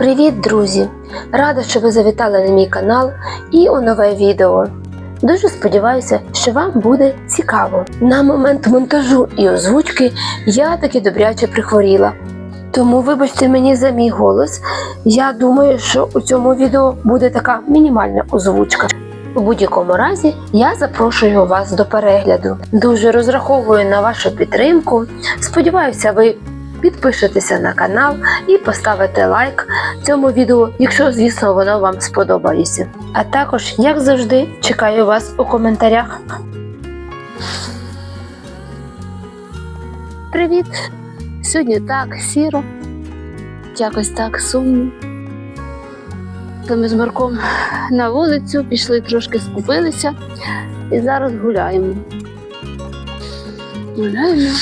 Привіт, друзі! Рада, що ви завітали на мій канал і у нове відео. Дуже сподіваюся, що вам буде цікаво. На момент монтажу і озвучки я таки добряче прихворіла. Тому вибачте мені за мій голос. Я думаю, що у цьому відео буде така мінімальна озвучка. У будь-якому разі я запрошую вас до перегляду. Дуже розраховую на вашу підтримку. Сподіваюся, ви підпишетеся на канал і поставите лайк цьому відео, якщо, звісно, воно вам сподобається. А також, як завжди, чекаю вас у коментарях. Привіт! Сьогодні так сіро, якось так сумно. То ми з Марком на вулицю пішли трошки скупилися і зараз гуляємо. Гуляємо.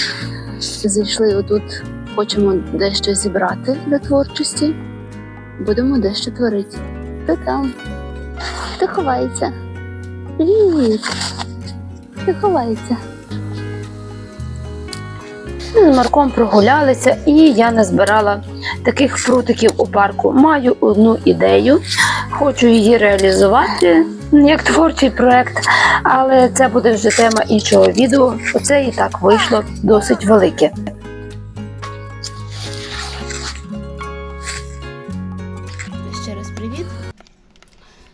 Зайшли отут, хочемо дещо зібрати для творчості. Будемо дещо творити. Хто там? Хто ховається? Привіт! Хто ховається? Ми з Марком прогулялися, і я назбирала таких фрутиків у парку. Маю одну ідею, хочу її реалізувати як творчий проект, але це буде вже тема іншого відео. Оце і так вийшло досить велике. Ще раз привіт.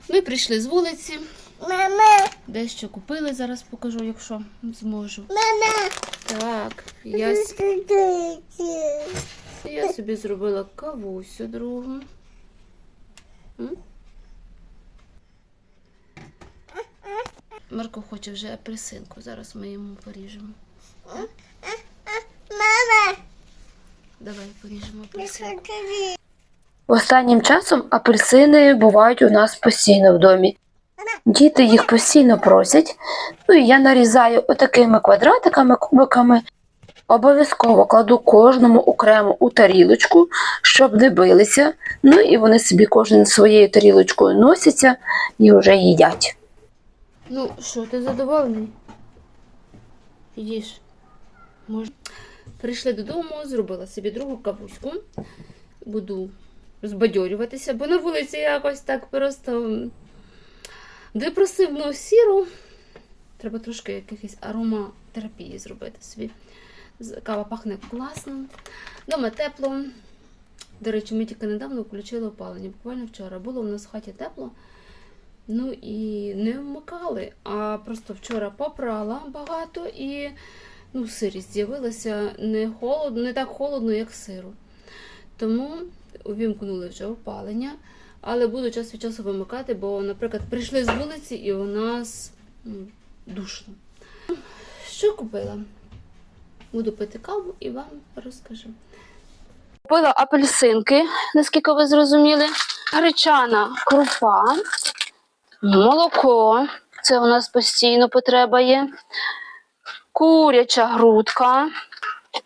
Ми прийшли з вулиці, Мама, дещо купили, зараз покажу, якщо зможу. мама, Так, я, я собі зробила кавусю другу. М? Марко хоче вже апельсинку, зараз ми йому поріжемо. мама, Давай поріжемо апельсинку. Останнім часом апельсини бувають у нас постійно в домі. Діти їх постійно просять. Ну і я нарізаю отакими квадратиками, кубиками. Обов'язково кладу кожному окремо у тарілочку, щоб не билися. Ну і вони собі кожен своєю тарілочкою носяться і вже їдять. Ну що, ти задоволений? Їж. Мож... Прийшли додому, зробила собі другу кавуську. Буду розбадьорюватися, бо на вулиці якось так просто депресивно сіро. Треба трошки якихось ароматерапії зробити собі. Кава пахне класно. Дома тепло. До речі, ми тільки недавно включили опалення. Буквально вчора було у нас в хаті тепло. Ну і не вмикали. А просто вчора попрала багато і ну, сирість з'явилася не холодно, не так холодно, як сиру. Тому увімкнули вже опалення, але буду час від часу вимикати, бо, наприклад, прийшли з вулиці і у нас ну, душно. Що купила? Буду пити каву і вам розкажу. Купила апельсинки, наскільки ви зрозуміли, гречана крупа, молоко. Це у нас постійно потреба є. Куряча грудка,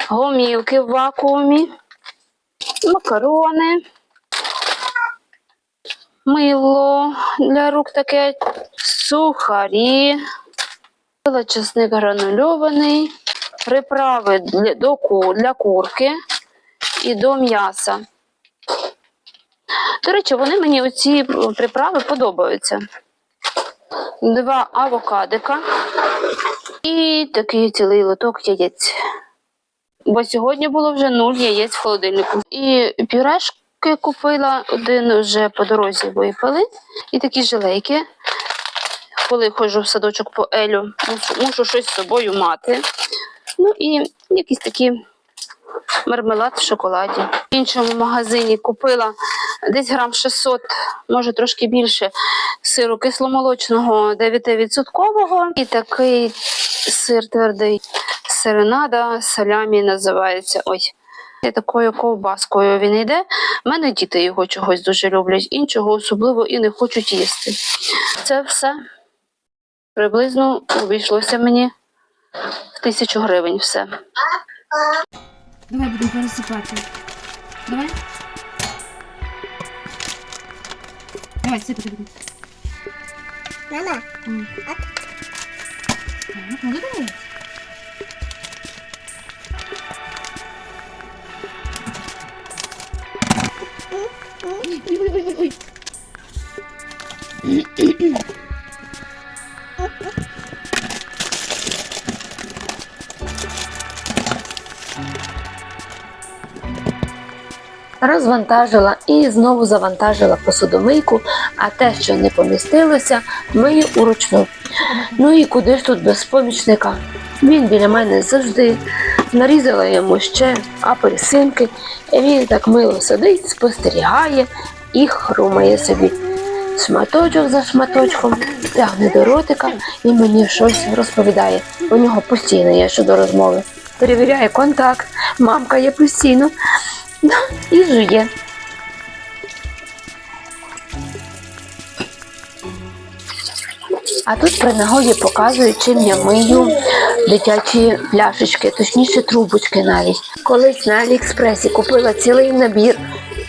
гомілки в вакуумі, макарони, мило для рук таке, сухарі, чесник гранульований, приправи для, до, для курки і до м'яса. До речі, вони мені оці приправи подобаються. Два авокадика і такий цілий лоток яєць. Бо сьогодні було вже нуль яєць в холодильнику. І пюрешки купила, один вже по дорозі випили. І такі жилейки. Коли ходжу в садочок по Елю, мушу, мушу щось з собою мати. Ну і якісь такі мармелад в шоколаді. В іншому магазині купила десь грам 600, може трошки більше, сиру кисломолочного 9% і такий сир твердий серенада салямі називається. Ой. І такою ковбаскою він йде. У мене діти його чогось дуже люблять, іншого особливо і не хочуть їсти. Це все приблизно обійшлося мені в тисячу гривень все. Давай будемо пересипати. Давай. Давай, сипати будемо. Мама, Ну, давай. Розвантажила і знову завантажила посудомийку, а те, що не помістилося, мию уручну. Ну і куди ж тут без помічника? Він біля мене завжди. Нарізала йому ще апельсинки, і він так мило сидить, спостерігає і хрумає собі. Шматочок за шматочком тягне до ротика і мені щось розповідає. У нього постійно є щодо розмови. Перевіряє контакт, мамка є постійно. І жує. А тут при нагоді показую, чим я мию дитячі пляшечки, точніше трубочки навіть. Колись на Аліекспресі купила цілий набір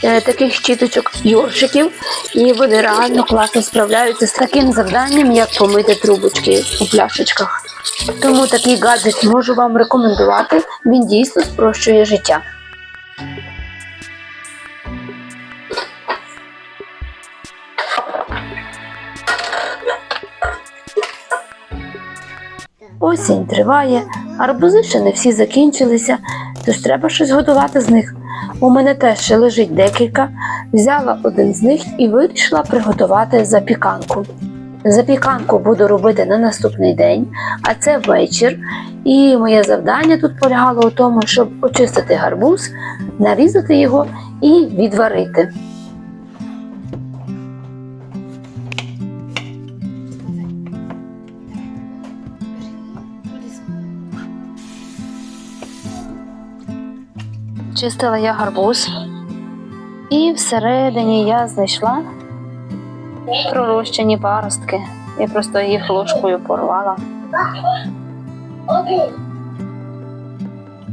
таких щіточок йоршиків, і вони реально класно справляються з таким завданням, як помити трубочки у пляшечках. Тому такий гаджет можу вам рекомендувати. Він дійсно спрощує життя. Осінь триває, арбузи ще не всі закінчилися, тож треба щось готувати з них. У мене теж ще лежить декілька. Взяла один з них і вирішила приготувати запіканку. Запіканку буду робити на наступний день, а це вечір. І моє завдання тут полягало у тому, щоб очистити гарбуз, нарізати його і відварити. Чистила я гарбуз, і всередині я знайшла пророщені паростки. Я просто їх ложкою порвала.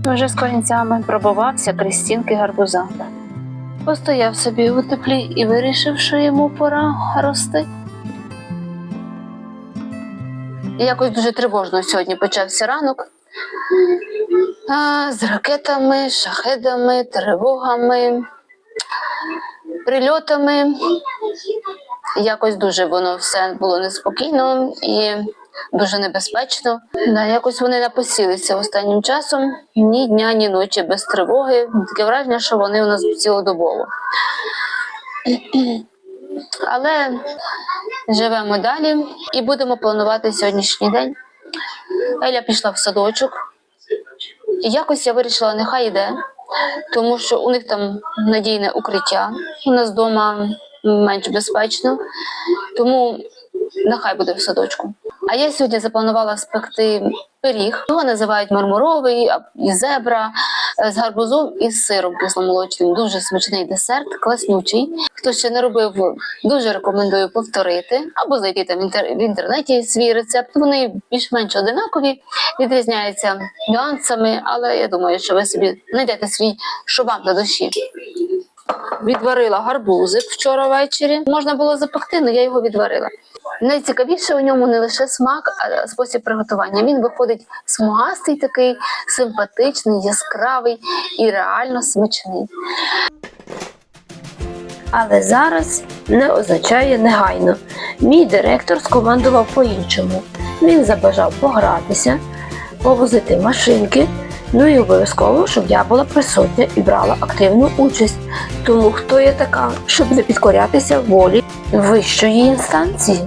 Вже з корінцями пробувався крізь стінки гарбуза. Постояв собі у теплі і вирішив, що йому пора рости. І Якось дуже тривожно сьогодні почався ранок. З ракетами, шахедами, тривогами, прильотами. Якось дуже воно все було неспокійно і дуже небезпечно. Якось вони напосілися останнім часом ні дня, ні ночі без тривоги. Таке враження, що вони у нас цілодобово. Але живемо далі і будемо планувати сьогоднішній день. Еля пішла в садочок. І якось я вирішила, нехай йде, тому що у них там надійне укриття. У нас вдома менш безпечно, тому нехай буде в садочку. А я сьогодні запланувала спекти пиріг. Його називають мармуровий і зебра з гарбузом і сиром кисломолочним. Дуже смачний десерт, класнючий. Хто ще не робив, дуже рекомендую повторити або зайти там в інтернеті свій рецепт. Вони більш-менш одинакові, відрізняються нюансами, але я думаю, що ви собі знайдете свій, що вам до душі. Відварила гарбузик вчора ввечері. Можна було запекти, але я його відварила. Найцікавіше у ньому не лише смак, а спосіб приготування. Він виходить смугастий, такий симпатичний, яскравий і реально смачний. Але зараз не означає негайно. Мій директор скомандував по-іншому. Він забажав погратися, повозити машинки. Ну і обов'язково, щоб я була присутня і брала активну участь. Тому хто я така, щоб не підкорятися волі вищої інстанції?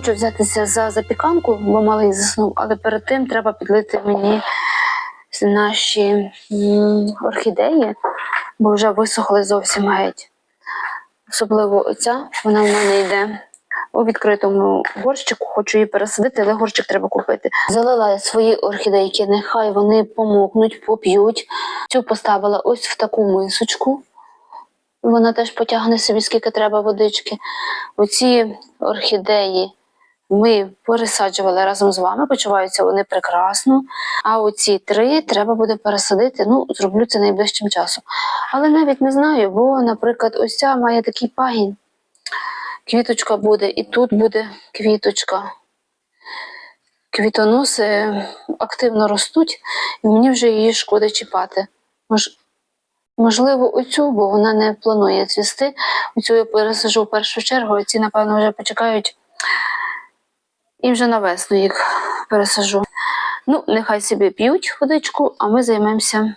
Хочу взятися за запіканку, бо малий заснув, але перед тим треба підлити мені наші орхідеї, бо вже висохли зовсім геть. Особливо оця, вона в мене йде у відкритому горщику, хочу її пересадити, але горщик треба купити. Залила свої орхідейки, нехай вони помокнуть, поп'ють. Цю поставила ось в таку мисочку. Вона теж потягне собі, скільки треба водички. Оці орхідеї ми пересаджували разом з вами, почуваються вони прекрасно. А оці три треба буде пересадити. Ну, зроблю це найближчим часом. Але навіть не знаю, бо, наприклад, ось ця має такий пагінь. Квіточка буде, і тут буде квіточка. Квітоноси активно ростуть, і мені вже її шкода чіпати. Мож, можливо, оцю, бо вона не планує цвісти. Оцю я пересажу в першу чергу, а ці, напевно, вже почекають і вже на весну їх пересажу. Ну, нехай собі п'ють водичку, а ми займемося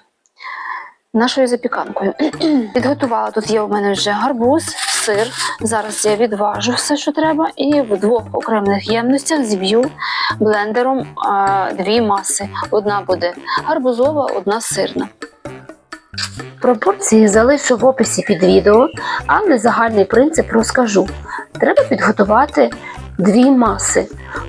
нашою запіканкою. Підготувала тут є у мене вже гарбуз, сир. Зараз я відважу все, що треба, і в двох окремих ємностях зіб'ю блендером а, дві маси. Одна буде гарбузова, одна сирна. Пропорції залишу в описі під відео, але загальний принцип розкажу. Треба підготувати дві маси.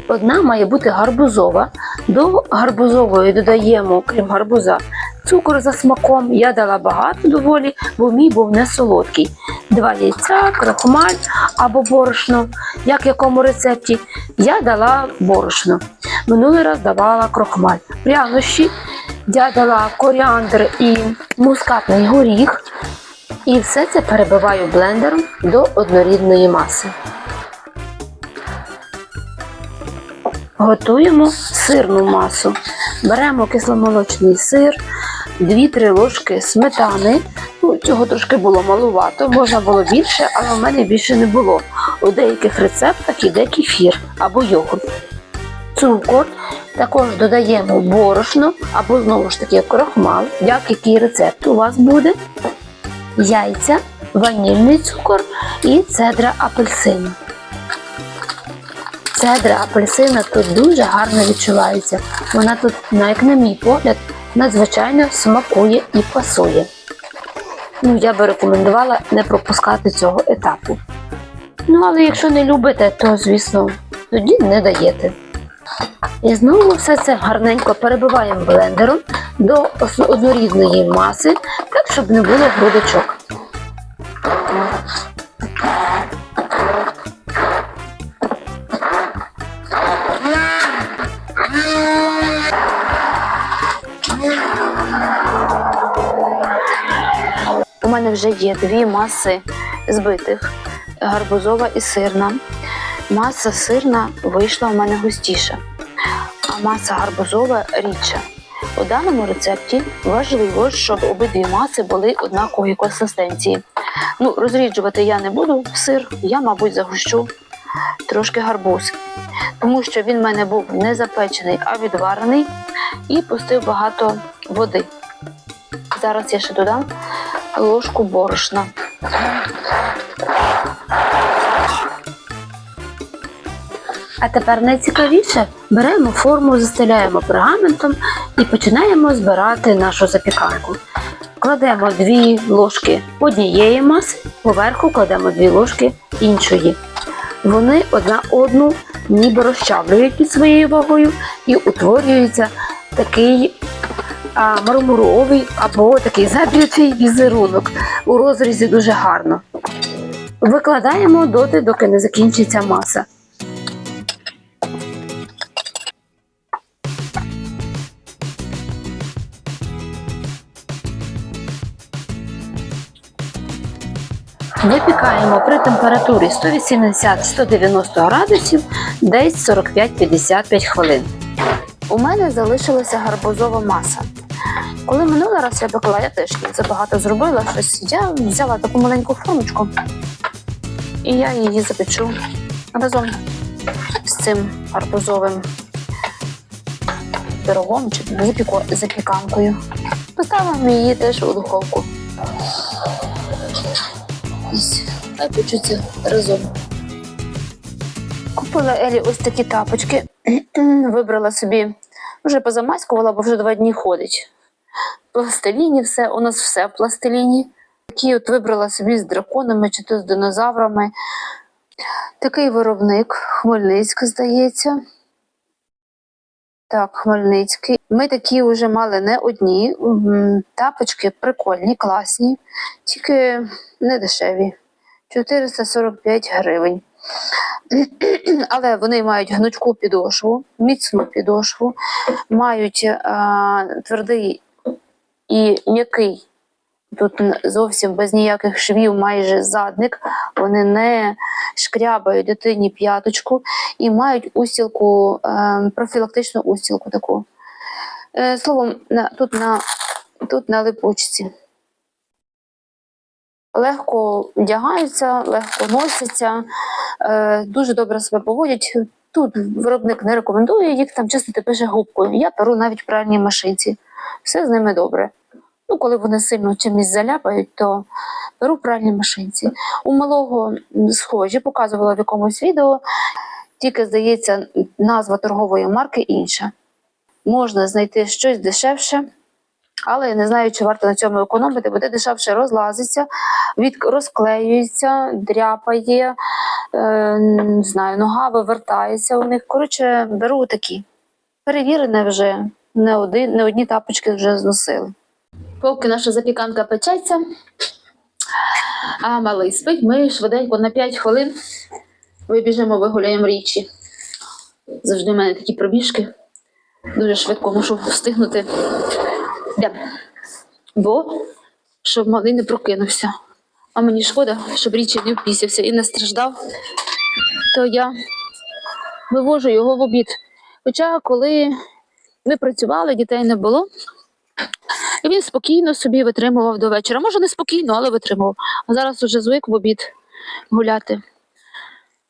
Одна має бути гарбузова. До гарбузової додаємо, крім гарбуза, цукор за смаком. Я дала багато доволі, бо мій був не солодкий. Два яйця, крахмаль або борошно, як в якому рецепті. Я дала борошно. Минулий раз давала крохмаль. Прянощі я дала коріандр і мускатний горіх. І все це перебиваю блендером до однорідної маси. Готуємо сирну масу. Беремо кисломолочний сир, 2-3 ложки сметани. Ну, цього трошки було малувато, можна було більше, але в мене більше не було. У деяких рецептах іде кефір або йогурт. Цукор. Також додаємо борошно або знову ж таки крохмал, як який рецепт у вас буде. Яйця, ванільний цукор і цедра апельсину. Цедра апельсина тут дуже гарно відчувається. Вона тут, ну, як на мій погляд, надзвичайно смакує і пасує. Ну, я би рекомендувала не пропускати цього етапу. Ну, але якщо не любите, то, звісно, тоді не даєте. І знову все це гарненько перебиваємо блендером до однорідної маси, так, щоб не було грудочок. Вже є дві маси збитих гарбузова і сирна. Маса сирна вийшла у мене густіша, а маса гарбузова рідша. У даному рецепті важливо, щоб обидві маси були однакової консистенції. Ну, розріджувати я не буду сир, я, мабуть, загущу трошки гарбуз, тому що він в мене був не запечений, а відварений і пустив багато води. Зараз я ще додам ложку борошна. А тепер найцікавіше беремо форму, застеляємо пергаментом і починаємо збирати нашу запіканку. Кладемо дві ложки однієї маси, поверху кладемо дві ложки іншої. Вони одна одну ніби розчавлюють під своєю вагою і утворюється такий мармуровий або такий заб'ютий візерунок у розрізі дуже гарно. Викладаємо доти, доки не закінчиться маса. Випікаємо при температурі 180-190 градусів десь 45-55 хвилин. У мене залишилася гарбузова маса. Коли минулий раз я пекла, я теж її забагато зробила щось. Я взяла таку маленьку формочку і я її запечу разом з цим гарбузовим пирогом чи запіканкою. Поставимо її теж у духовку. Ось, хай печуться разом. Купила Елі ось такі тапочки. Вибрала собі, вже позамаскувала, бо вже два дні ходить. Пластиліні все, у нас все в пластиліні. Такі от вибрала собі з драконами чи то з динозаврами. Такий виробник, Хмельницьк, здається. Так, Хмельницький. Ми такі вже мали не одні. Тапочки прикольні, класні, тільки не дешеві. 445 гривень. Але вони мають гнучку підошву, міцну підошву, мають е, твердий і м'який. Тут зовсім без ніяких швів, майже задник. Вони не шкрябають дитині п'яточку і мають устілку, е, профілактичну устілку таку. Е, словом, тут, на, тут на липучці. Легко вдягаються, легко носяться, е, дуже добре себе поводять. Тут виробник не рекомендує їх там чистити пише губкою. Я перу навіть в пральній машинці. Все з ними добре. Ну, коли вони сильно чимось заляпають, то беру в пральній машинці. У малого схожі, показувала в якомусь відео, тільки, здається, назва торгової марки інша. Можна знайти щось дешевше, але я не знаю, чи варто на цьому економити, бо дешевше розлазиться, від... розклеюється, дряпає, е, не знаю, нога вивертається у них. Коротше, беру такі. Перевірене вже, не, один, не одні тапочки вже зносили. Поки наша запіканка печеться, а малий спить, ми швиденько на 5 хвилин вибіжемо, вигуляємо річі. Завжди в мене такі пробіжки. Дуже швидко мушу встигнути. Йдемо. Бо щоб малий не прокинувся. А мені шкода, щоб річі не впісявся і не страждав, то я вивожу його в обід. Хоча, коли ми працювали, дітей не було, і він спокійно собі витримував до вечора. Може, не спокійно, але витримував. А зараз уже звик в обід гуляти.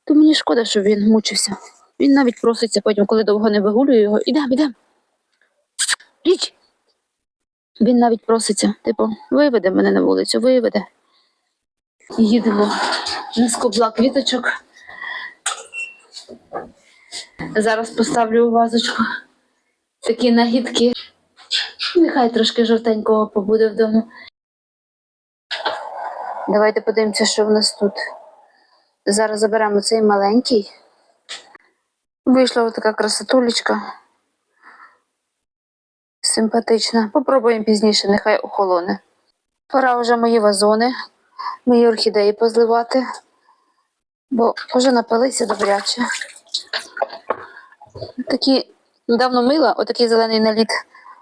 То мені шкода, щоб він мучився. Він навіть проситься потім, коли довго не вигулюю його. Ідемо, ідемо. Річ. Він навіть проситься, типу, виведе мене на вулицю, виведе. Їдемо на скобла квіточок. Зараз поставлю у вазочку такі нагідки. Нехай трошки жовтенького побуде вдома. Давайте подивимося, що в нас тут. Зараз заберемо цей маленький. Вийшла ось така красотулечка. Симпатична. Попробуємо пізніше, нехай охолоне. Пора вже мої вазони, мої орхідеї позливати, бо вже напилися добряче. Такі недавно мила, отакий зелений наліт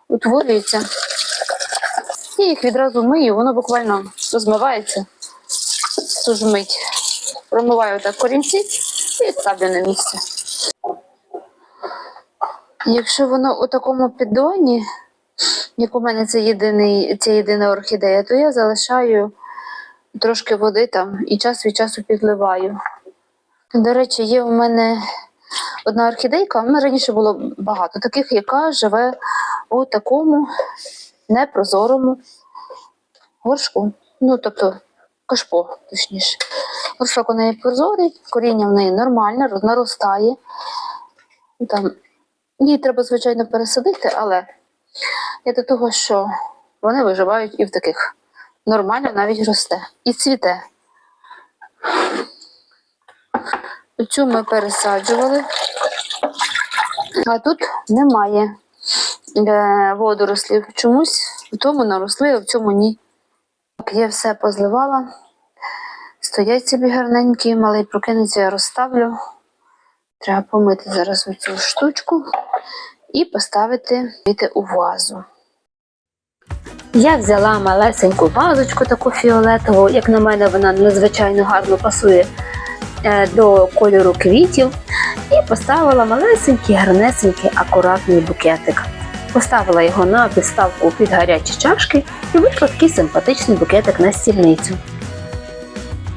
утворюється. І їх відразу мию, воно буквально розмивається. Ту ж мить. Промиваю так корінці і ставлю на місце. Якщо воно у такому піддоні, як у мене це єдиний, це єдина орхідея, то я залишаю трошки води там і час від часу підливаю. До речі, є у мене одна орхідейка, в мене раніше було багато таких, яка живе у такому непрозорому горшку. Ну, тобто кашпо, точніше. Горшок у неї прозорий, коріння в неї нормальне, наростає. Там, її треба, звичайно, пересадити, але я до того, що вони виживають і в таких. Нормально навіть росте. І цвіте. Цю ми пересаджували, а тут немає е, водорослів. Чомусь в тому наросли, а в цьому ні. Я все позливала. Стоять собі гарненькі, малий прокинеться, я розставлю. Треба помити зараз оцю штучку і поставити квіти у вазу. Я взяла малесеньку вазочку, таку фіолетову, як на мене, вона надзвичайно гарно пасує е, до кольору квітів, і поставила малесенький, гарнесенький, акуратний букетик. Поставила його на підставку під гарячі чашки і вийшла такий симпатичний букетик на стільницю.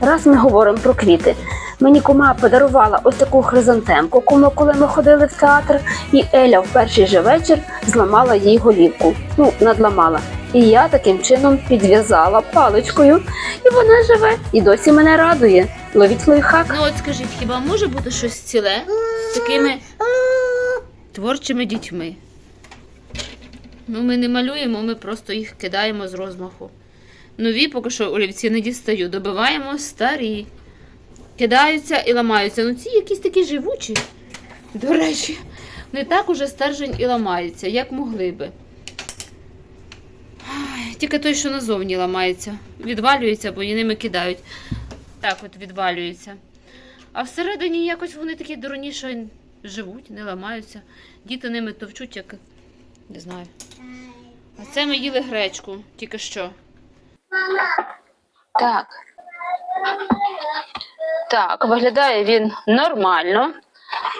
Раз ми говоримо про квіти. Мені кума подарувала ось таку хризантемку, кому, коли ми ходили в театр, і Еля в перший же вечір зламала їй голівку. Ну, надламала. І я таким чином підв'язала паличкою, і вона живе і досі мене радує. Ловіть лайфхак. Ну от скажіть, хіба може бути щось ціле з такими творчими дітьми? Ну, ми не малюємо, ми просто їх кидаємо з розмаху. Нові поки що олівці не дістаю. Добиваємо старі. Кидаються і ламаються. Ну ці якісь такі живучі. До речі, не так уже стержень і ламаються, як могли би. Тільки той, що назовні ламається. Відвалюється, бо і ними кидають. Так от відвалюється. А всередині якось вони такі дурні, що живуть, не ламаються. Діти ними товчуть, як не знаю. А це ми їли гречку, тільки що. Так. Так, виглядає він нормально,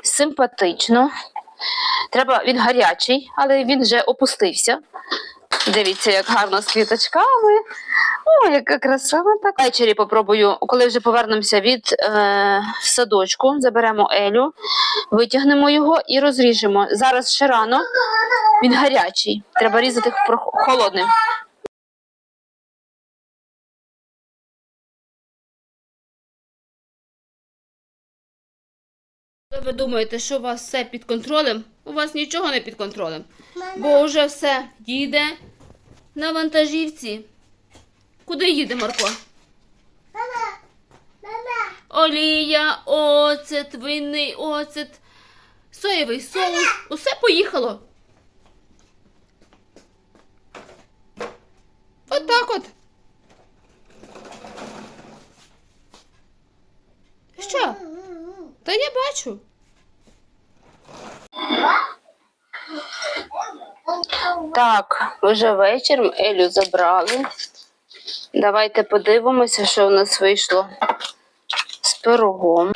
симпатично. Треба, він гарячий, але він вже опустився. Дивіться, як гарно з квіточками. О, яка краса. Так. Ввечері попробую, коли вже повернемося від е, садочку, заберемо Елю, витягнемо його і розріжемо. Зараз ще рано. Він гарячий. Треба різати холодним. Ви думаєте, що у вас все під контролем? У вас нічого не під контролем. Бо вже все їде на вантажівці. Куди їде Марко? Мама, мама, Олія, оцет, винний оцет, соєвий соус. Усе поїхало. Отак от. Що? Та я бачу. Так, вже вечір Елю забрали. Давайте подивимося, що у нас вийшло з пирогом.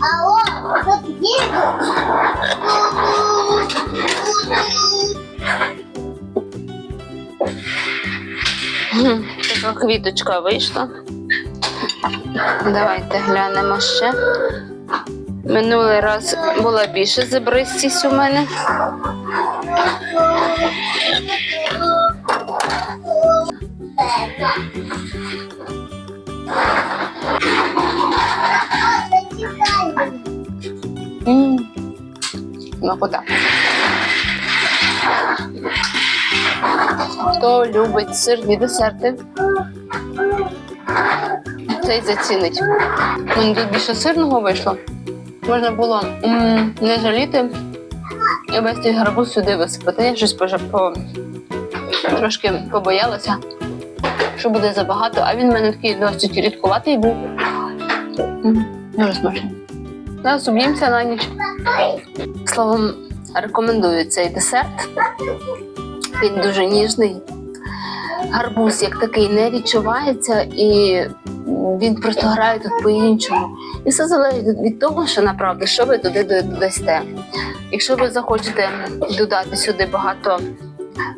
алло, кто где? Квіточка вийшла. Давайте глянемо ще. Минулий раз була більше забристість у мене. М, Смакота. Хто любить сирні десерти, цей зацінить. Мені тут більше сирного вийшло. Можна було м, не жаліти і весь цей гарбуз сюди висипати. Я щось по, трошки побоялася, що буде забагато, а він в мене такий досить рідкуватий був. Дуже смачний. Зараз об'їмося на ніч. Словом, рекомендую цей десерт. Він дуже ніжний. Гарбуз як такий не відчувається, і він просто грає тут по-іншому. І все залежить від того, що направду, що ви туди додасте. Якщо ви захочете додати сюди багато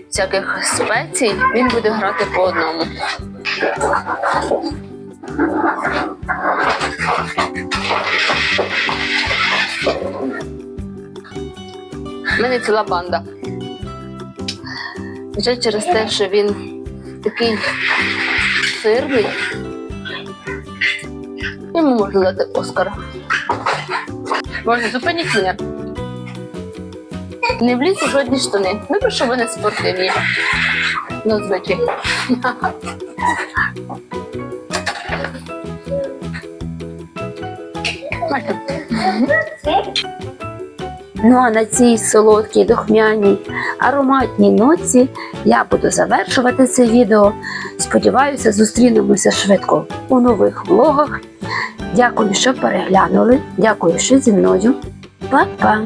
всяких спецій, він буде грати по одному. У мене ціла банда. Вже через те, що він такий сирний, йому можна дати Оскара. Можна зупиніть мене. Не влізь у жодні штани. Ну, що вони спортивні. Ну, звичай. Ну а на цій солодкій, духмяній, ароматній ноці я буду завершувати це відео. Сподіваюся, зустрінемося швидко у нових влогах. Дякую, що переглянули. Дякую, що зі мною. Па-па!